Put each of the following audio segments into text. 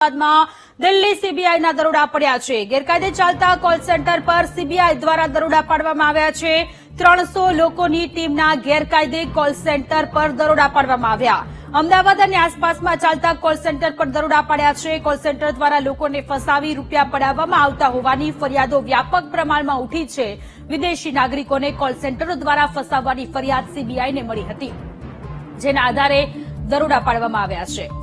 બાદમાં દિલ્હી સીબીઆઈના દરોડા પડ્યા છે. ગેરકાયદે ચાલતા કોલ સેન્ટર પર સીબીઆઈ દ્વારા દરોડા પાડવામાં આવ્યા છે. ત્રણસો લોકોની ટીમના ગેરકાયદે કોલ સેન્ટર પર દરોડા પાડવામાં આવ્યા. અમદાવાદ અને આસપાસમાં ચાલતા કોલ સેન્ટર પર દરોડા પાડ્યા છે. કોલ સેન્ટર દ્વારા લોકોને ફસાવી રૂપિયા પડાવવામાં આવતા હોવાની ફરિયાદો વ્યાપક પ્રમાણમાં ઉઠી છે. વિદેશી નાગરિકોને કોલ સેન્ટરો દ્વારા ફસાવવાની ફરિયાદ સીબીઆઈને મળી હતી, જેના આધારે દરોડા પાડવામાં આવ્યા છે.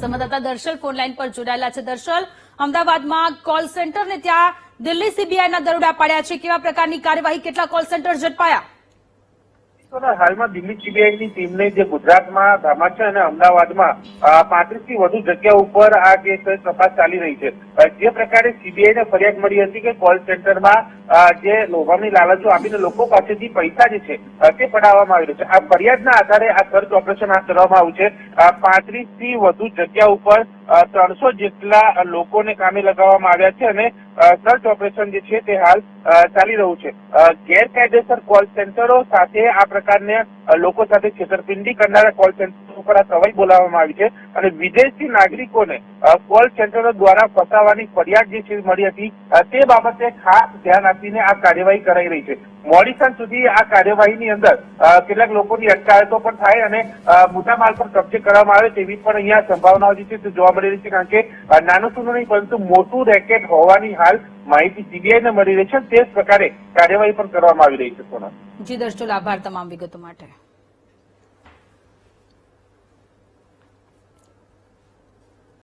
સંવાદદાતા દર્શલ ફોનલાઈન પર જોડાયેલા છે. દર્શલ, અમદાવાદમાં કોલ સેન્ટર ને ત્યાં દિલ્હી સીબીઆઈના દરોડા પાડ્યા છે. કેવા પ્રકારની કાર્યવાહી, કેટલા કોલ સેન્ટર ઝડપાયા? હાલમાં દિલ્હી સીબીઆઈની ટીમને જે ગુજરાતમાં ધામાચા અને અમદાવાદમાં પાંત્રીસથી વધુ જગ્યા ઉપર આ જે તપાસ ચાલી રહી છે. જે પ્રકારે સીબીઆઈને ફરિયાદ મળી હતી કે કોલ સેન્ટરમાં જે લોભામની લાલચો આપીને લોકો પાસેથી પૈસા જે છે તે પડાવવામાં આવી રહ્યો છે. આ ફરિયાદના આધારે આ સર્ચ ઓપરેશન હાથ ધરવામાં આવ્યું છે. પાંત્રીસથી વધુ જગ્યા ઉપર ત્રણસો જેટલા લોકોને કામે લગાવવામાં આવ્યા છે અને સર્ચ ઓપરેશન જે છે તે હાલ ચાલી રહ્યું છે. ગેરકાયદેસર કોલ સેન્ટરો સાથે આ પ્રકારના લોકો સાથે છેતરપિંડી કરનારા કોલ સેન્ટર ઉપર આ સવાઈ બોલાવવામાં આવી છે અને વિદેશી નાગરિકોને કોલ સેન્ટરો દ્વારા ફસાવાની ફરિયાદ જે છે મળી હતી તે બાબતે ખાસ ધ્યાન આપીને આ કાર્યવાહી કરાઈ રહી છે. મોડી સાંજ સુધી આ કાર્યવાહીની અંદર કેટલાક લોકોની અટકાયતો પણ થાય અને મોટા માલ પર કબજે કરવામાં આવે તેવી પણ અહીંયા સંભાવનાઓ જે છે તે જોવા મળી રહી છે કારણ કે નાનું સૂનું નહીં પરંતુ મોટું રેકેટ હોવાની હાલ માહિતી સીબીઆઈને મળી રહી છે તે જ પ્રકારે કાર્યવાહી પણ કરવામાં આવી રહી છે સોના જી દર્શલ આભાર તમામ વિગતો માટે.